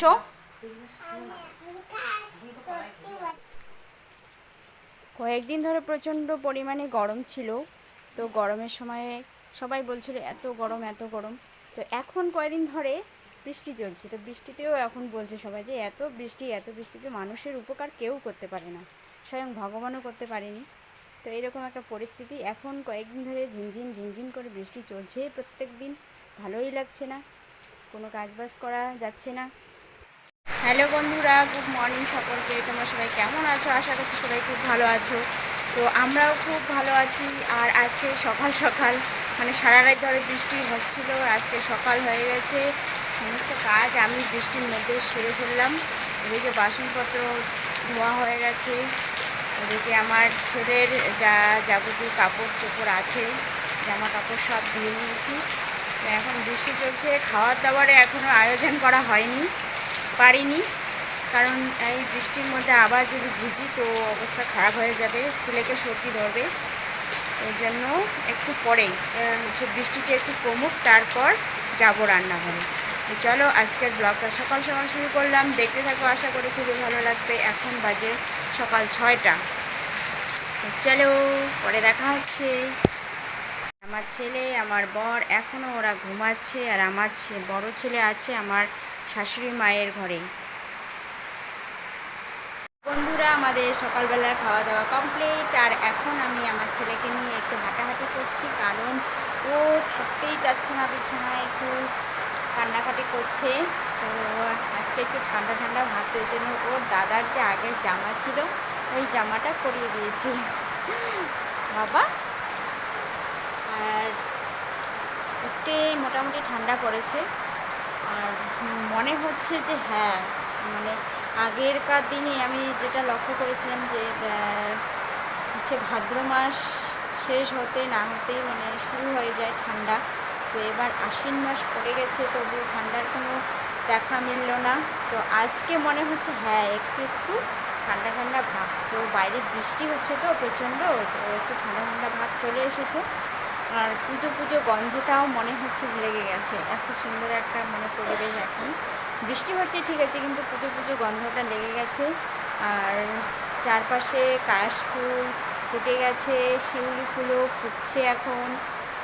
চো কয়েকদিন ধরে প্রচণ্ড পরিমাণে গরম ছিল। তো গরমের সময়ে সবাই বলছিল, এত গরম এত গরম। তো এখন কয়েকদিন ধরে বৃষ্টি চলছে। তো বৃষ্টিতেও এখন বলছে সবাই যে, এত বৃষ্টি, এত বৃষ্টিতে মানুষের উপকার কেউ করতে পারে না। স্বয়ং ভগবানও করতে পারেনি। তো এরকম একটা পরিস্থিতি। এখন কয়েকদিন ধরে ঝিমঝিম ঝিমঝিম করে বৃষ্টি চলছে। প্রত্যেক দিন ভালোই লাগছে না। কোনো কাজবাজ করা যাচ্ছে না। হ্যালো বন্ধুরা, গুড মর্নিং সকলকে। তোমরা সবাই কেমন আছো? আশা করছি সবাই খুব ভালো আছো। তো আমরাও খুব ভালো আছি। আর আজকে সকাল সকাল মানে সারা রাত ধরে বৃষ্টি হচ্ছিল, আজকে সকাল হয়ে গেছে। সমস্ত কাজ আমি বৃষ্টির মধ্যে সেরে ফেললাম। এদিকে বাসনপত্র ধোয়া হয়ে গেছে। এদিকে আমার ছেলের যা যাবতীয় কাপড় চোপড় আছে জামা কাপড় সব ধুয়ে নিয়েছি। এখন বৃষ্টি চলছে। খাওয়ার দাওয়ারে এখনও আয়োজন করা হয়নি। পারিনি। কারণ এই বৃষ্টির মধ্যে আবার যদি ভিজি তো অবস্থা খারাপ হয়ে যাবে ছেলেকে সর্দি ধরবে। ওই জন্য একটু পরেই হচ্ছে বৃষ্টিটা একটু কমুক তারপর যাব রান্নাঘরে। তো চলো, আজকের ব্লগটা সকাল সকাল শুরু করলাম। দেখতে থাকো, আশা করি খুবই ভালো লাগবে। এখন বাজে সকাল ছয়টা। চলো, পরে দেখা হচ্ছে। আমার ছেলে, আমার বর এখনও ওরা ঘুমাচ্ছে, আর আমার বড় ছেলে আছে, আমার শাশুড়ি মায়ের ঘরে বন্ধুরা, আমাদের সকালবেলার খাওয়া দাওয়া কমপ্লিট আর এখন আমি আমার ছেলেকে নিয়ে একটু হাঁটাহাঁটি করছি, কারণ ও থাকতেই চাচ্ছে না, বিছানায় একটু কান্নাকাটি করছে। তো আজকে একটু ঠান্ডা ঠান্ডা ওই জন্য ওর দাদার যে আগের জামা ছিল, ওই জামাটা পরিয়ে দিয়েছি। বাবা? আর আজকে মোটামুটি ঠান্ডা পড়েছে। মনে হচ্ছে যে হ্যাঁ মানে আগেরকার দিনে আমি যেটা লক্ষ্য করেছিলাম যে হচ্ছে ভাদ্র মাস শেষ হতে না হতেই মানে শুরু হয়ে যায় ঠান্ডা। তো এবার আশ্বিন মাস পড়ে গেছে, তবু ঠান্ডার কোনো দেখা মিলল না। তো আজকে মনে হচ্ছে হ্যাঁ একটু একটু ঠান্ডা ঠান্ডা ভাব। তো বাইরে বৃষ্টি হচ্ছে তো প্রচণ্ড, তো একটু ঠান্ডা ঠান্ডা ভাব চলে এসেছে। আর পুজো পুজো গন্ধটাও মনে হচ্ছে লেগে গেছে। এত সুন্দর একটা মানে পরিবেশ এখন। বৃষ্টি হচ্ছে, ঠিক আছে, কিন্তু পুজো পুজো গন্ধটা লেগে গেছে। আর চারপাশে কাশ ফুল ফুটে গেছে, শিউলি ফুলও ফুটছে এখন।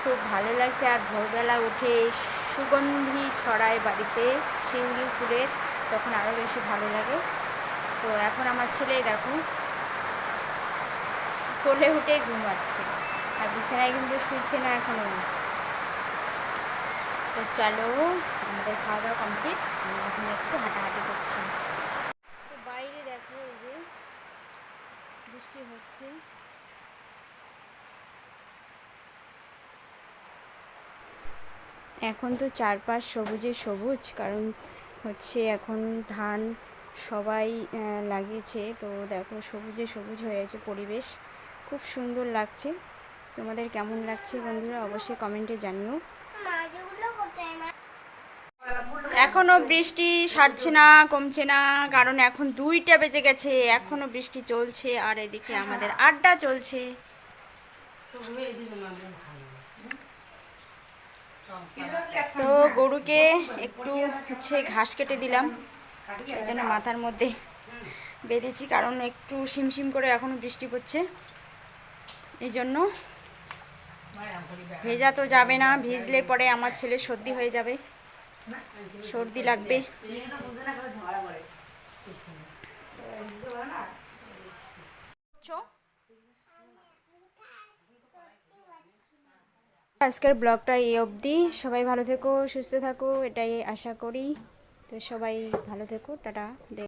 খুব ভালো লাগছে। আর ভোরবেলা উঠে সুগন্ধি ছড়ায় বাড়িতে শিউলি ফুলের তখন আরও বেশি ভালো লাগে। তো এখন আমার ছেলে দেখো, কোলে উঠে ঘুমাচ্ছে। আর বিছানায় কিন্তু শুইছে না এখনও। তো চলো, আমাদের খাওয়া দাওয়া কমপ্লিট আমি এখন একটু হাঁটাহাঁটি করছি। তো বাইরে দেখো এই যে বৃষ্টি হচ্ছে। এখন তো চারপাশ সবুজে সবুজ, কারণ হচ্ছে এখন ধান সবাই লাগিয়েছে। তো দেখো সবুজে সবুজ হয়ে আছে পরিবেশ। খুব সুন্দর লাগছে। তোমাদের কেমন লাগছে বন্ধুরা অবশ্যই কমেন্টে জানিও। এখনও বৃষ্টি সারছে না কমছে না কারণ এখন দুইটা বেজে গেছে এখনও বৃষ্টি চলছে আর এদিকে আমাদের আড্ডা চলছে। তো গরুকে একটু হচ্ছে ঘাস কেটে দিলাম এই জন্য মাথার মধ্যে বেঁধেছি কারণ একটু শিমশিম করে এখনও বৃষ্টি পড়ছে। এই জন্য ভেজা তো যাবে না, ভিজলে পরে আমার ছেলে সর্দি হয়ে যাবে। সর্দি লাগবে। আজকের ব্লগটা এই অবধি। সবাই ভালো থেকো, সুস্থ থাকো, এটাই আশা করি। তো সবাই ভালো থেকো, টাটা।